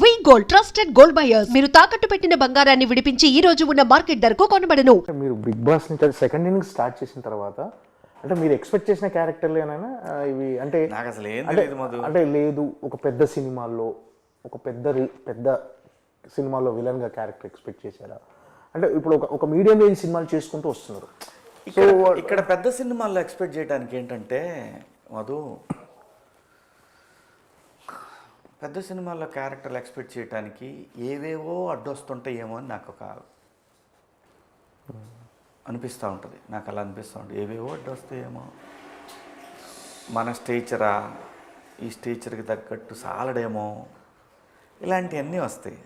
We gold trusted gold buyers మీరు తాకట్టు పెట్టిన బంగారాన్ని విడిపించి ఈ రోజు ఉన్న మార్కెట్ ధరకు కొనబడను. మీరు బిగ్ బాస్ నుంచి సెకండ్ ఇన్నింగ్ స్టార్ట్ చేసిన తర్వాత అంటే మీరు ఎక్స్పెక్ట్ చేసిన క్యారెక్టర్లేనైనా ఆ, ఇవి అంటే నాకు అసలు ఏం అంటే తెలియదు మధు. అంటే లేదు ఒక పెద్ద సినిమాల్లో ఒక పెద్ద రి- పెద్ద సినిమాలో విలన్గా క్యారెక్టర్ ఎక్స్పెక్ట్ చేశారా? అంటే ఇప్పుడు ఒక ఒక మీడియం రేంజ్ సినిమాలు చేసుకుంటూ వస్తున్నారు. ఇక్కడ ఇక్కడ పెద్ద సినిమాల్లో ఎక్స్పెక్ట్ చేయడానికి ఏంటంటే మధు పెద్ద సినిమాల్లో క్యారెక్టర్లు ఎక్స్పెక్ట్ చేయడానికి ఏవేవో అడ్డొస్తుంటాయేమో అని నాకు ఒక అనిపిస్తూ ఉంటుంది. నాకు అలా అనిపిస్తూ ఉంటుంది. ఏవేవో అడ్డొస్తాయేమో మన స్టేచరా ఈ స్టేచర్కి తగ్గట్టు సాలడేమో ఇలాంటివన్నీ వస్తాయి.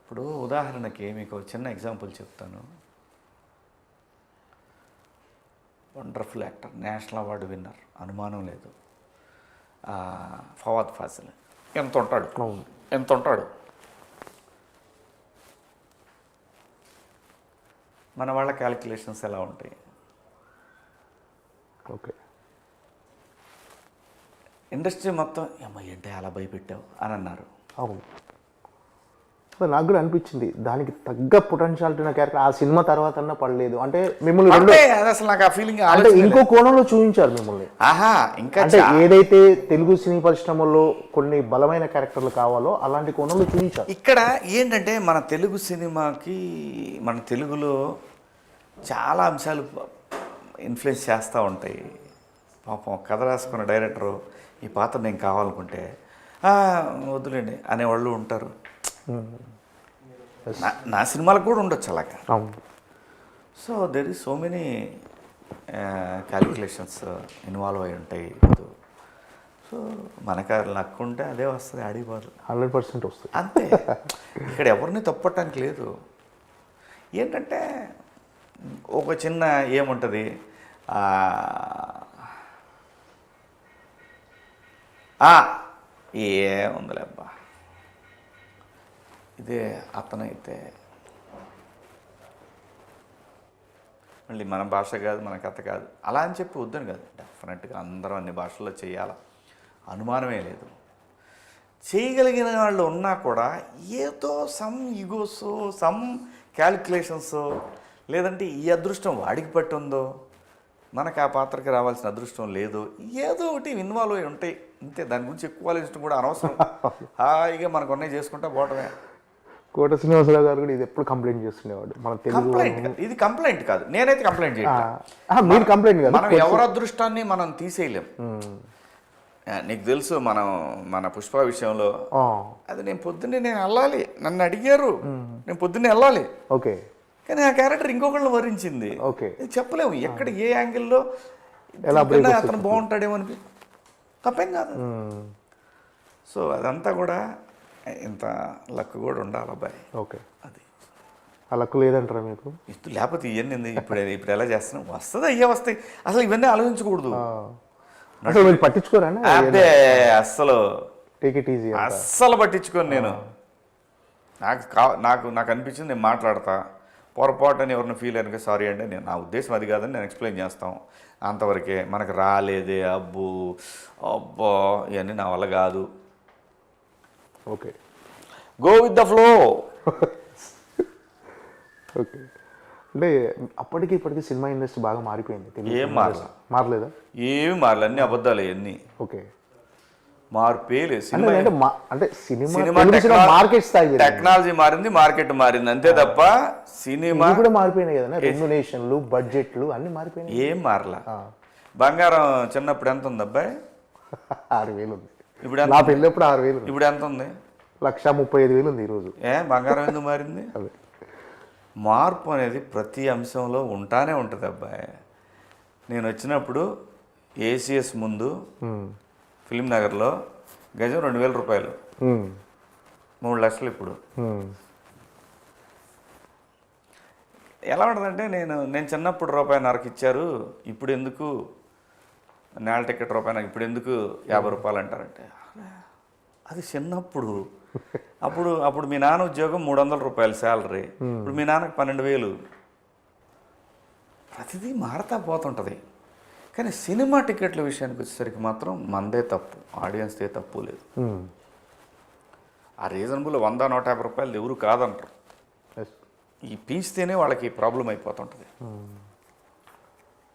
ఇప్పుడు ఉదాహరణకి మీకు చిన్న ఎగ్జాంపుల్ చెప్తాను. Wonderful actor national award winner. అనుమానం లేదు. ఫవాద్ ఫాసిల్. ఎంత ఉంటాడు. ఎంత ఉంటాడు మన వాళ్ళ క్యాలిక్యులేషన్స్ ఎలా ఉంటాయి? ఓకే. ఇండస్ట్రీ మొత్తం అమ్మ ఏంటి అలా భయపెట్టావు? అని అన్నారు. అవును. అదే నాకు కూడా అనిపించింది. దానికి తగ్గ పొటెన్షియాలిటీ ఉన్న క్యారెక్టర్ ఆ సినిమా తర్వాత అన్నా పడలేదు. అంటే మిమ్మల్ని రెండు అసలు నాకు ఆ ఫీలింగ్ అంటే ఇంకో కోణంలో చూపించారు మిమ్మల్ని. ఆహా ఇంకా అంటే ఏదైతే తెలుగు సినీ పరిశ్రమలో కొన్ని బలమైన క్యారెక్టర్లు కావాలో అలాంటి కోణంలో చూపించారు. ఇక్కడ ఏంటంటే మన తెలుగు సినిమాకి మన తెలుగులో చాలా అంశాలు ఇన్ఫ్లుయెన్స్ చేస్తూ ఉంటాయి. పాపం కథ రాసుకున్న డైరెక్టరు ఈ పాత్ర నేను కావాలనుకుంటే "ఆ, వద్దులేండి అనేవాళ్ళు ఉంటారు. నా నా సినిమాలకు కూడా ఉండొచ్చు అలాగా. So there is so many calculations involve అయి ఉంటాయి సో మనకు లక్ ఉంటే అదే వస్తుంది ఆడిపోదు హండ్రెడ్ పర్సెంట్ వస్తుంది. అంతే. ఇక్కడ ఎవరిని తప్పటానికి లేదు. ఏంటంటే ఒక చిన్న ఏముంటుంది ఏముందిలే అబ్బా. ఇదే అతనైతే. మళ్ళీ మన భాష కాదు మన కథ కాదు. అలా అని చెప్పి వద్దని కాదు. డెఫినెట్గా అందరం అన్ని భాషల్లో చేయాలా? అనుమానమే లేదు. చేయగలిగిన వాళ్ళు ఉన్నా కూడా ఏదో సమ్ ఈగోస్ సమ్ క్యాలిక్యులేషన్స్ లేదంటే ఈ అదృష్టం వాడికి పట్టుందో మనకు ఆ పాత్రకి రావాల్సిన అదృష్టం లేదు ఏదో ఒకటి ఇన్వాల్వ్ అయి ఉంటాయి. అంతే దాని గురించి ఎక్కువ ఆలోచించడం కూడా అనవసరం. హాయిగా మనకు ఉన్నాయి చేసుకుంటా పోవటమే. కోట శ్రీనివాసరావు గారు కూడా ఇది ఎప్పుడు కంప్లైంట్ చేస్తుండేవాడు. మన తెలుగు కంప్లైంట్. ఇది కంప్లైంట్ కాదు. నేనైతే కంప్లైంట్ చేయను ఆ, మీరు కంప్లైంట్ కదా? మనం ఎవరి అదృష్టాన్ని మనం తీసేయలేం. ఆ, నీకు తెలుసు మనం మన పుష్ప విషయంలో అది నేను పొద్దున్నే నేను వెళ్ళాలి. నన్ను అడిగారు. నేను పొద్దున్నే వెళ్ళాలి. ఓకే. కానీ ఆ క్యారెక్టర్ ఇంకొకళ్ళని వరించింది. ఓకే. చెప్పలేము. ఎక్కడ ఏ యాంగిల్లో? అతను బాగుంటాడేమో అనిపి తప్పేం కాదు. సో అదంతా కూడా ఇంత లక్ కూడా ఉండాలి అబ్బాయి. ఓకే. అది. ఆ లక్కు లేదంటారా మీకు? ఇటు లేకపోతే ఇవన్నీ? ఇప్పుడు ఇప్పుడు ఎలా చేస్తున్నాం వస్తుంది? అయ్యే వస్తాయి. అసలు ఇవన్నీ ఆలోచించకూడదు. అసలు మీరు పట్టించుకోరా అదే అస్సలు. టేక్ ఇట్ ఈజీ అస్సలు పట్టించుకోను నేను. నాకు కా నాకు నాకు అనిపించింది నేను మాట్లాడతా. పొరపాటు అని ఎవరిని ఫీల్ అయినా సారీ అండి నేను నా ఉద్దేశం అది కాదని నేను ఎక్స్ప్లెయిన్ చేస్తాం. అంతవరకే మనకు రాలేదే అబ్బు అబ్బో ఇవన్నీ నా వల్ల కాదు. Okay go with the flow okay అంటే అప్పటికి ఇప్పటికి సినిమా ఇండస్ట్రీ బాగా మారిపోయింది. ఏం మారలా. మారలేదా? ఏమి మారలే? అన్ని అబద్ధాలు అన్నీ ఓకే. మార్పే లేదు. సినిమా అంటే సినిమా మార్కెట్ స్థాయి. టెక్నాలజీ మారింది మార్కెట్ మారింది. అంతే తప్ప సినిమా కూడా మారిపోయినాయి కదా రెమ్యునేషన్లు బడ్జెట్లు అన్ని మారిపోయినాయి. ఏం మారలా. బంగారం చిన్నప్పుడు ఎంత ఉంది అబ్బాయి ఆరు వేలు ఉంది. ఇప్పుడు నా పెళ్ళప్పుడు ఆరు వేలు. ఇప్పుడు ఎంత ఉంది? లక్ష ముప్పై ఐదు వేలు ఉంది ఈరోజు. ఏ? బంగారం ఎందుకు మారింది? అదే. మార్పు అనేది ప్రతి అంశంలో ఉంటానే ఉంటుంది అబ్బాయి. నేను వచ్చినప్పుడు ఏసీఎస్ ముందు. ఫిలిం నగర్లో గజం రెండు వేల రూపాయలు. మూడు లక్షలు ఇప్పుడు. ఎలా ఉంటుందంటే నేను నేను చిన్నప్పుడు రూపాయి నరకు ఇచ్చారు ఇప్పుడు ఎందుకు నేల టికెట్ రూపాయి నాకు ఇప్పుడు ఎందుకు యాభై రూపాయలు అంటారంటే? అది చిన్నప్పుడు. అప్పుడు అప్పుడు మీ నాన్న ఉద్యోగం మూడు వందల రూపాయలు శాలరీ. ఇప్పుడు మీ నాన్నకి పన్నెండు వేలు. ప్రతిదీ మారుతా పోతుంటుంది. కానీ సినిమా టికెట్ల విషయానికి వచ్చేసరికి మాత్రం మందే తప్పు. ఆడియన్స్దే తప్పు లేదు. ఆ రీజనబుల్ వంద నూట యాభై రూపాయలు ఎవరు కాదంటారు. ఈ పీస్తేనే వాళ్ళకి ప్రాబ్లం అయిపోతుంటుంది.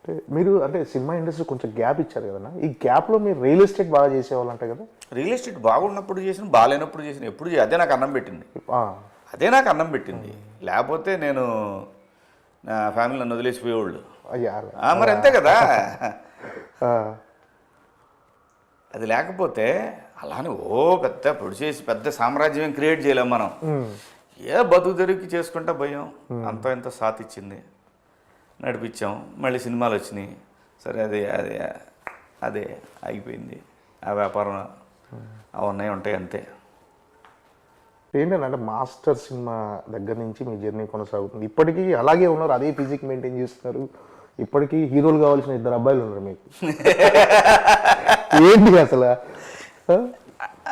అంటే మీరు అంటే సినిమా ఇండస్ట్రీ కొంచెం గ్యాప్ ఇచ్చారు కదన్నా? ఈ గ్యాప్లో మీరు రియల్ ఎస్టేట్ బాగా చేసేవాళ్ళంట కదా? రియల్ ఎస్టేట్ బాగున్నప్పుడు చేసిన బాగాలేనప్పుడు చేసిన ఎప్పుడు అదే నాకు అన్నం పెట్టింది. అదే నాకు అన్నం పెట్టింది. లేకపోతే నేను నా ఫ్యామిలీ నన్ను వదిలేసిపోయేవాళ్ళు. అయ్యా మరి అంతే కదా. అది లేకపోతే అలానే ఓ పెద్ద పొడి చేసి పెద్ద సామ్రాజ్యం క్రియేట్ చేయలేం మనం. ఏ బతుకు తెరువుకి చేసుకుంటా భయం. అంత ఇంత సాత్ ఇచ్చింది నడిపించాం. మళ్ళీ సినిమాలు వచ్చినాయి. సరే అదే అదే అదే అయిపోయింది. ఆ వ్యాపారం అవన్నీ ఉంటాయి అంతే. ఏంటంటే మాస్టర్ సినిమా దగ్గర నుంచి మీ జర్నీ కొనసాగుతుంది. ఇప్పటికీ అలాగే ఉన్నారు అదే ఫిజిక్ మెయింటైన్ చేస్తున్నారు. ఇప్పటికీ హీరోలు కావాల్సిన ఇద్దరు అబ్బాయిలు ఉన్నారు మీకు. ఏంటి అసలు?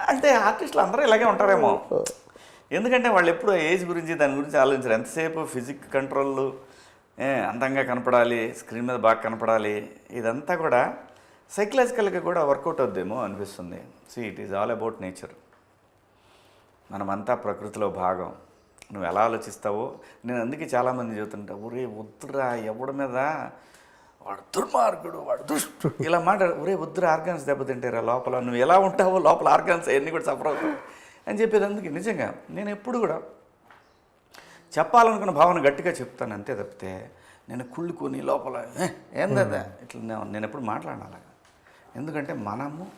అంటే ఆర్టిస్టులు అందరూ ఇలాగే ఉంటారేమో. ఎందుకంటే వాళ్ళు ఎప్పుడు ఏజ్ గురించి దాని గురించి ఆలోచించారు. ఎంతసేపు ఫిజిక్ కంట్రోల్ అందంగా కనపడాలి స్క్రీన్ మీద బాగా కనపడాలి ఇదంతా కూడా సైకలాజికల్గా కూడా వర్కౌట్ అవుద్దేమో అనిపిస్తుంది. See it is all about nature మనమంతా ప్రకృతిలో భాగం. నువ్వు ఎలా ఆలోచిస్తావో? నేను అందుకే చాలామంది చెబుతుంటా ఒరే వద్దురా ఎవడి మీద? వాడు దుర్మార్గుడు వాడు దుష్టు. ఇలా మాట ఒరే వద్దురా ఆర్గాన్స్ దెబ్బతింటారా లోపల. నువ్వు ఎలా ఉంటావో లోపల ఆర్గాన్స్ అవన్నీ కూడా సఫర్ అవుతావు అని చెప్పేది అందుకే. నిజంగా నేను ఎప్పుడు కూడా చెప్పాలనుకున్న భావన గట్టిగా చెప్తాను అంతే తప్పితే నేను కుళ్ళుకొని లోపల "ఏ, ఏందదా ఇట్లా నేను- నేను ఎప్పుడు మాట్లాడాను అలాగా. ఎందుకంటే మనము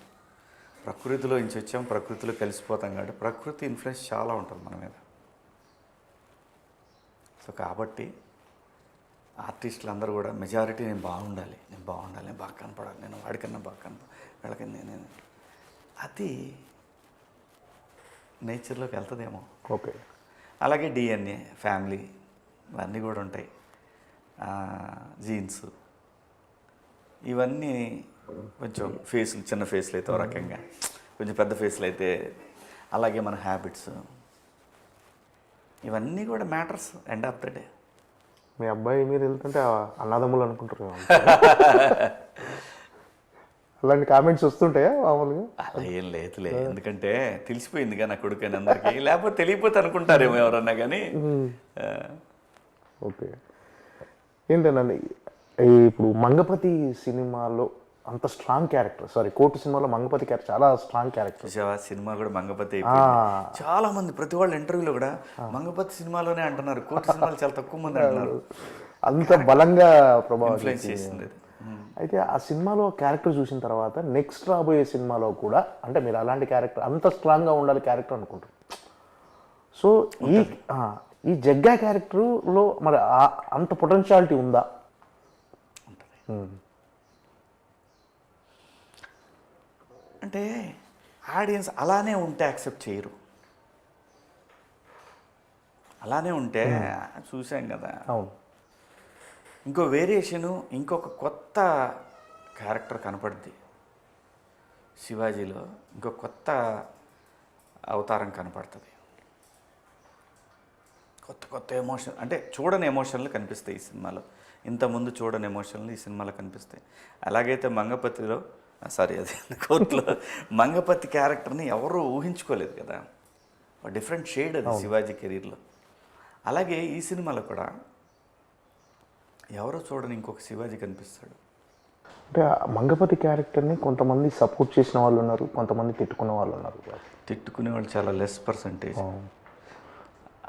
ప్రకృతిలో నుంచి వచ్చాం ప్రకృతిలో కలిసిపోతాం కాబట్టి ప్రకృతి ఇన్ఫ్లుయెన్స్ చాలా ఉంటుంది మన మీద. సో కాబట్టి ఆర్టిస్టులు అందరూ కూడా మెజారిటీ నేను బాగుండాలి నేను బాగుండాలి నేను బాగా కనపడాలి నేను వాడికన్నా బాగా కనపడాలి వీళ్ళకన్నా నేను. అది నేచర్లోకి వెళ్తుందేమో. ఓకే. అలాగే డిఎన్ఏ ఫ్యామిలీ ఇవన్నీ కూడా ఉంటాయి. జీన్స్. ఇవన్నీ కొంచెం ఫేసులు చిన్న ఫేస్లు అయితే ఓ రకంగా. కొంచెం పెద్ద ఫేస్లు అయితే అలాగే మన హ్యాబిట్స్. ఇవన్నీ కూడా matters end of the day. మీ అబ్బాయి మీరు వెళ్తుంటే అన్నదమ్ములు అనుకుంటారు. అలాంటి కామెంట్స్ వస్తుంటాయా మామూలుగా? అలా ఏం లేదులే. ఎందుకంటే తెలిసిపోయిందిగా నా కొడుకు అని అందరికీ. లేకపోతే తెలియపోతే అనుకుంటారేమో ఎవరన్నా కానీ. ఓకే. ఏంటండి ఇప్పుడు మంగపతి సినిమాలో అంత స్ట్రాంగ్ క్యారెక్టర్ సారీ కోర్టు సినిమాలో మంగపతి క్యారెక్టర్ చాలా స్ట్రాంగ్ క్యారెక్టర్ సినిమా కూడా మంగపతి చాలా మంది ప్రతి వాళ్ళ ఇంటర్వ్యూలో కూడా మంగపతి సినిమాలోనే అంటున్నారు. కోటి సినిమాలు చాలా తక్కువ మంది అంటున్నారు. అంత బలంగా ప్రభావం చేసింది. అయితే ఆ సినిమాలో క్యారెక్టర్ చూసిన తర్వాత నెక్స్ట్ రాబోయే సినిమాలో కూడా అంటే మీరు అలాంటి క్యారెక్టర్ అంత స్ట్రాంగ్గా ఉండాలి క్యారెక్టర్ అనుకుంటారు. సో ఈ ఈ జగ్గా క్యారెక్టర్లో మరి అంత పొటెన్షియాలిటీ ఉందా. అంటే ఆడియన్స్ అలానే ఉంటే యాక్సెప్ట్ చేయరు. అలానే ఉంటే చూసాం కదా. అవును. ఇంకో వేరియేషను ఇంకొక కొత్త క్యారెక్టర్ కనపడుద్ది. శివాజీలో ఇంకో కొత్త అవతారం కనపడుతుంది. కొత్త కొత్త ఎమోషన్ అంటే చూడని ఎమోషన్లు కనిపిస్తాయి ఈ సినిమాలో. ఇంతకుముందు చూడని ఎమోషన్లు ఈ సినిమాలో కనిపిస్తాయి. అలాగైతే మంగపతిలో సారీ అది కోర్టులో మంగపతి క్యారెక్టర్ని ఎవరూ ఊహించుకోలేదు కదా. డిఫరెంట్ షేడ్ అది శివాజీ కెరీర్లో. అలాగే ఈ సినిమాలో కూడా ఎవరో చూడని ఇంకొక శివాజీ కనిపిస్తాడు. అంటే మంగపతి క్యారెక్టర్ని కొంతమంది సపోర్ట్ చేసిన వాళ్ళు ఉన్నారు కొంతమంది తిట్టుకున్న వాళ్ళు ఉన్నారు. తిట్టుకునే వాళ్ళు చాలా లెస్ పర్సంటేజ్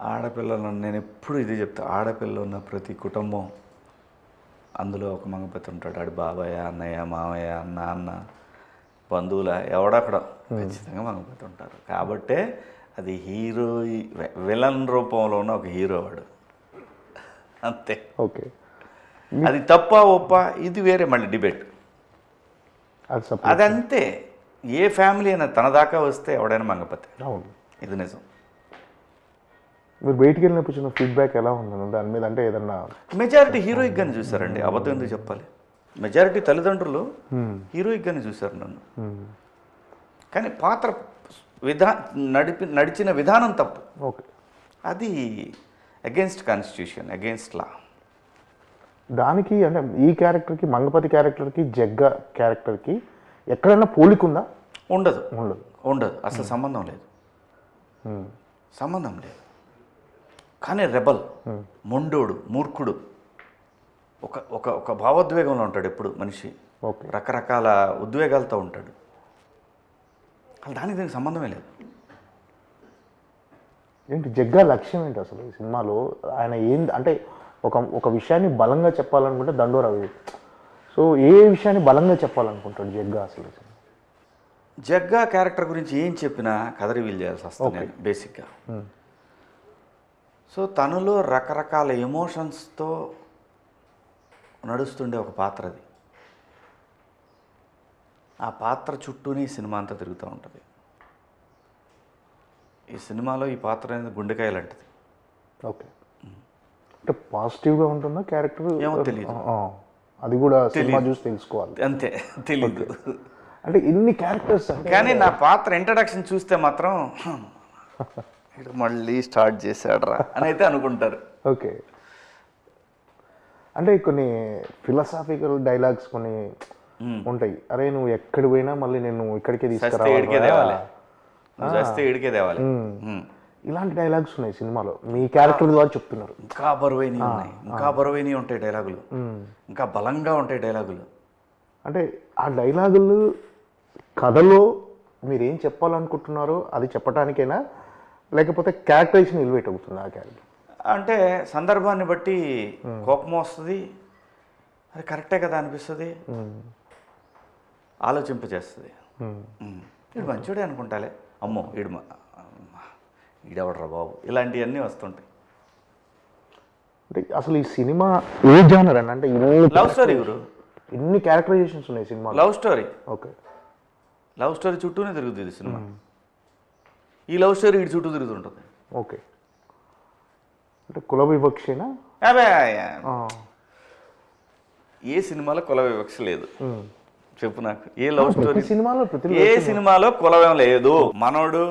ఆడపిల్లలు నేను ఎప్పుడు ఇది చెప్తా ఆడపిల్ల ఉన్న ప్రతి కుటుంబం అందులో ఒక మంగపతి ఉంటాడు. ఆడు బాబాయ్ అన్నయ్య మామయ్య నాన్న బంధువుల ఎవడక్కడ ఖచ్చితంగా మంగపతి ఉంటారు. కాబట్టే అది హీరో విలన్ రూపంలో ఉన్న ఒక హీరో వాడు. అంతే. ఓకే. అది తప్ప ఒప్ప? ఇది వేరే మళ్ళీ డిబేట్. అదంతే. ఏ ఫ్యామిలీ అయినా తన దాకా వస్తే ఎవడైనా మంగపతి. అవును. ఇది నిజం. మీరు బయటికి వెళ్ళినప్పుడు చిన్న ఫీడ్బ్యాక్ ఎలా ఉందండి దాని మీద అంటే ఏదన్నా మెజారిటీ హీరోయిక్ గానే చూసారండి అబద్ధం ఎందుకు చెప్పాలి? మెజారిటీ తల్లిదండ్రులు హీరోయిక్ గానే చూశారు నన్ను. కానీ పాత్ర విధా నడిపి నడిచిన విధానం తప్పు. ఓకే. అది అగేన్స్ట్ కాన్స్టిట్యూషన్ అగేన్స్ట్ లా దానికి అంటే ఈ క్యారెక్టర్కి మంగపతి క్యారెక్టర్కి జగ్గ క్యారెక్టర్కి ఎక్కడైనా పోలిక ఉందా ఉండదు. ఉండదు. ఉండదు. అసలు సంబంధం లేదు. సంబంధం లేదు. కానీ రెబల్ మొండోడు మూర్ఖుడు ఒక ఒక ఒక భావోద్వేగంలో ఉంటాడు ఎప్పుడు మనిషి. ఓకే. రకరకాల ఉద్వేగాలతో ఉంటాడు. దానికి దీనికి సంబంధమే లేదు. ఏంటి జగ్గా లక్ష్యం ఏంటి అసలు ఈ సినిమాలో? ఆయన ఏంది అంటే ఒక ఒక విషయాన్ని బలంగా చెప్పాలనుకుంటే దండోరవి సో ఏ విషయాన్ని బలంగా చెప్పాలనుకుంటాడు జగ్గా అసలు? జగ్గా క్యారెక్టర్ గురించి ఏం చెప్పినా కథ రివీల్ చేయాల్సి వస్తుంది బేసిక్గా. సో తనలో రకరకాల ఎమోషన్స్తో నడుస్తుండే ఒక పాత్ర అది. ఆ పాత్ర చుట్టూనే ఈ సినిమా అంతా తిరుగుతూ ఉంటుంది. ఈ సినిమాలో ఈ పాత్ర అనేది గుండెకాయ లాంటిది. ఓకే. అంటే పాజిటివ్గా ఉంటుందా క్యారెక్టర్? ఏమో తెలీదు. అది కూడా సినిమా చూసి తెలుసుకోవాలి. అంతే తెలీదు. అంటే ఇన్ని క్యారెక్టర్స్ కానీ నా పాత్ర ఇంట్రడక్షన్ చూస్తే మాత్రం "వీడు మళ్ళీ స్టార్ట్ చేశాడ్రా అని అయితే అనుకుంటారు. ఓకే. అంటే కొన్ని ఫిలసాఫికల్ డైలాగ్స్ కొన్ని ఉంటాయి. అరే నువ్వు ఎక్కడి పోయినా మళ్ళీ నేను ఇక్కడికే తీసుకురావాలి ఏడికే తేవాలి. ఇలాంటి డైలాగ్స్ ఉన్నాయి సినిమాలో. మీ క్యారెక్టర్ ద్వారా చెప్తున్నారు. ఇంకా బరువైనవి ఉన్నాయి. ఇంకా బరువైనవి ఉంటాయి డైలాగులు. ఇంకా బలంగా ఉంటాయి డైలాగులు. అంటే ఆ డైలాగులు కథలో మీరు ఏం చెప్పాలనుకుంటున్నారో అది చెప్పడానికైనా లేకపోతే క్యారెక్టరైజేషన్ ఎలివేట్ అవుతుంది ఆ క్యారెక్టర్? అంటే సందర్భాన్ని బట్టి కోపం వస్తుంది. అది కరెక్టే కదా అనిపిస్తుంది. ఆలోచింపజేస్తుంది. వీడు మంచోడే అనుకుంటాలే. అమ్మో వీడు మ- ఈడెవడరా బాబు? ఇలాంటివన్నీ వస్తుంటాయి. అసలు ఈ సినిమా ఏ జానర్ అండి అంటే లవ్ స్టోరీ గురు. ఇన్ని క్యారెక్టరైజేషన్స్ ఉన్నాయి సినిమాలో. Love story okay. Love story చుట్టూనే తిరుగుతుంది సినిమా. ఈ లవ్ స్టోరీ ఇటు చుట్టూ తిరుగుతుంటుంది. ఓకే. అంటే కుల వివక్షేనా? ఏ సినిమాలో కుల వివక్ష లేదు? చెప్పు నాకు. ఏ లవ్ స్టోరీ సినిమాలో ఏ సినిమాలో కులవేం లేదు. మనోడు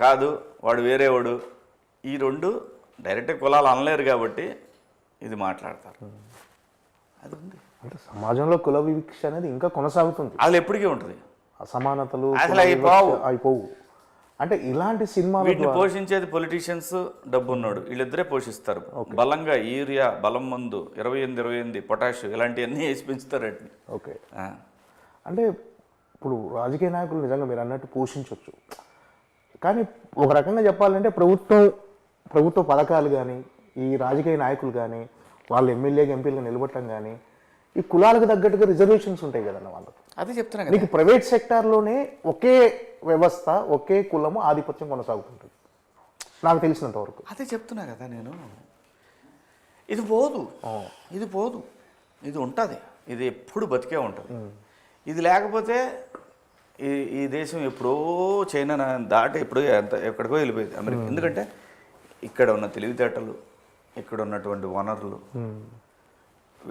కాదు వాడు వేరేవాడు ఈ రెండు డైరెక్ట్ కులాలు అనలేరు కాబట్టి ఇది మాట్లాడతారు. అది ఉంది. అంటే సమాజంలో కుల వివక్ష అనేది ఇంకా కొనసాగుతుంది. అసలు ఎప్పటికీ ఉంటుంది. అసమానతలు అసలు కుల అవి వివక్ష పోవు. అయిపోవు. అంటే ఇలాంటి సినిమాల వీటిని పోషించేది పొలిటీషియన్స్ డబ్బు ఉన్నాడు వీళ్ళిద్దరే పోషిస్తారు. బలంగా యూరియా బలం మందు ఇరవై ఎనిమిది ఇరవై ఎనిమిది పొటాష్ ఇలాంటివన్నీ వేసి పెంచుతారు వాటిని. ఓకే. అంటే ఇప్పుడు రాజకీయ నాయకులు నిజంగా మీరు అన్నట్టు పోషించవచ్చు కానీ ఒక రకంగా చెప్పాలంటే ప్రభుత్వం ప్రభుత్వ పథకాలు కానీ ఈ రాజకీయ నాయకులు కానీ వాళ్ళు ఎమ్మెల్యేగా ఎంపీలుగా నిలబడటం కానీ ఈ కులాలకు తగ్గట్టుగా రిజర్వేషన్స్ ఉంటాయి కదన్న వాళ్ళకు. అదే చెప్తున్నా కదా. నీకు ప్రైవేట్ సెక్టార్లోనే ఒకే వ్యవస్థ ఒకే కులము ఆధిపత్యం కొనసాగుతుంటుంది నాకు తెలిసినంత వరకు. అదే చెప్తున్నా కదా నేను. ఇది పోదు. ఇది పోదు. ఇది ఉంటుంది. ఇది ఎప్పుడు బతికే ఉంటుంది. ఇది లేకపోతే ఈ ఈ దేశం ఎప్పుడో చైనా దాటి ఎప్పుడో ఎంత ఎక్కడికో వెళ్ళిపోయింది అమెరికా. ఎందుకంటే ఇక్కడ ఉన్న తెలివితేటలు ఇక్కడ ఉన్నటువంటి వనరులు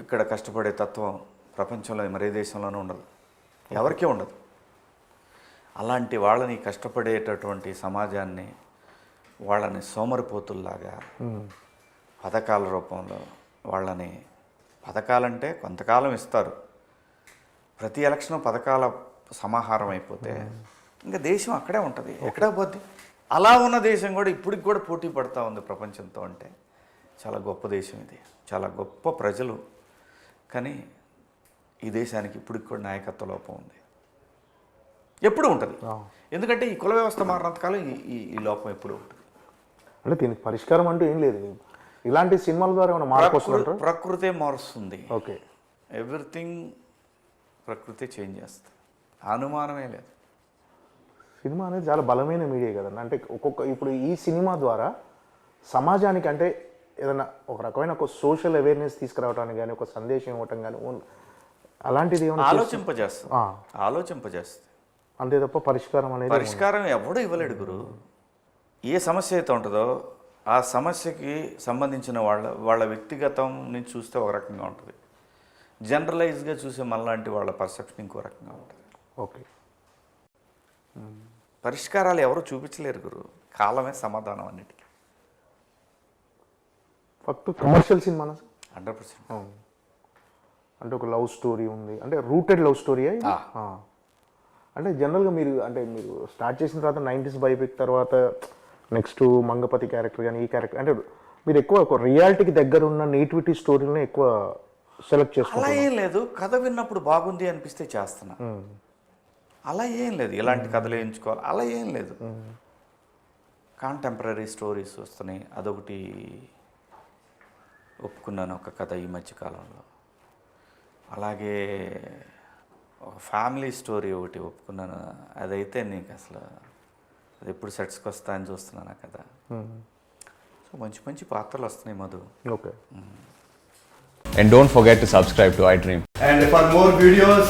ఇక్కడ కష్టపడే తత్వం ప్రపంచంలో మరే దేశంలోనూ ఉండదు. ఎవరికీ ఉండదు. అలాంటి వాళ్ళని కష్టపడేటటువంటి సమాజాన్ని వాళ్ళని సోమరిపోతుల్లాగా పథకాల రూపంలో వాళ్ళని పథకాలంటే కొంతకాలం ఇస్తారు. ప్రతి ఎలక్షన్ పథకాల సమాహారం అయిపోతే ఇంకా దేశం అక్కడే ఉంటుంది. ఎక్కడ పోద్ది. అలా ఉన్న దేశం కూడా ఇప్పటికి కూడా పోటీ పడుతూ ఉంది ప్రపంచంతో అంటే. చాలా గొప్ప దేశం ఇది. చాలా గొప్ప ప్రజలు. కానీ ఈ దేశానికి ఇప్పటికి కూడా నాయకత్వ లోపం ఉంది. ఎప్పుడు ఉంటుంది? ఎందుకంటే ఈ కుల వ్యవస్థ మారినంతకాలం ఈ ఈ- లోపం ఎప్పుడు ఉంటుంది? అంటే దీనికి పరిష్కారం అంటూ ఏం లేదు. ఇలాంటి సినిమాల ద్వారా ఏమైనా మార్పు ప్రకృతే మారుస్తుంది. ఓకే. ఎవ్రీథింగ్ ప్రకృతి చేంజ్ చేస్తుంది. అనుమానమే లేదు. సినిమా అనేది చాలా బలమైన మీడియా కదండి. అంటే ఒక్కొక్క ఇప్పుడు ఈ సినిమా ద్వారా సమాజానికి అంటే ఏదైనా ఒక రకమైన ఒక సోషల్ అవేర్నెస్ తీసుకురావడానికి కానీ ఒక సందేశం ఇవ్వటం కానీ అలాంటిది ఆలోచింపజేస్తుంది. ఆలోచింపజేస్తుంది. అంతే తప్ప పరిష్కారం అనేది పరిష్కారం ఎవడు ఇవ్వలేడు గురు. ఏ సమస్య అయితే ఉంటుందో ఆ సమస్యకి సంబంధించిన వాళ్ళ వాళ్ళ వ్యక్తిగతం నుంచి చూస్తే ఒక రకంగా ఉంటుంది. జనరలైజ్గా చూసే మనలాంటి వాళ్ళ పర్సెప్షన్ ఇంకో రకంగా ఉంటుంది. ఓకే. పరిష్కారాలు ఎవరు చూపించలేరు గురు. కాలమే సమాధానం అన్నిటికీ. First commercial cinema hundred percent. అంటే ఒక లవ్ స్టోరీ ఉంది. అంటే రూటెడ్ లవ్ స్టోరీ అంటే జనరల్గా మీరు అంటే మీరు స్టార్ట్ చేసిన తర్వాత నైంటీస్ బయోపిక్ తర్వాత నెక్స్ట్ మంగపతి క్యారెక్టర్ కానీ ఈ క్యారెక్టర్ అంటే మీరు ఎక్కువ ఒక రియాలిటీకి దగ్గర ఉన్న నేటివిటీ స్టోరీని ఎక్కువ సెలెక్ట్ అలా చేసుకుంటారు ఏం లేదు. కథ విన్నప్పుడు బాగుంది అనిపిస్తే చేస్తున్నా. అలా ఏం లేదు. ఇలాంటి కథలు వేయించుకోవాలి. అలా ఏం లేదు. కాంటెంపరీ స్టోరీస్ వస్తున్నాయి. అదొకటి ఒప్పుకున్నాను ఒక కథ ఈ మధ్యకాలంలో అలాగే ఒక ఫ్యామిలీ స్టోరీ ఒకటి ఒప్పుకున్నాను. అదైతే నీకు అసలు అది ఎప్పుడు సెట్స్కి వస్తా అని చూస్తున్నాను ఆ కథ. సో మంచి మంచి పాత్రలు వస్తున్నాయి Madhu. Okay. And don't forget to subscribe to iDream. And for more videos,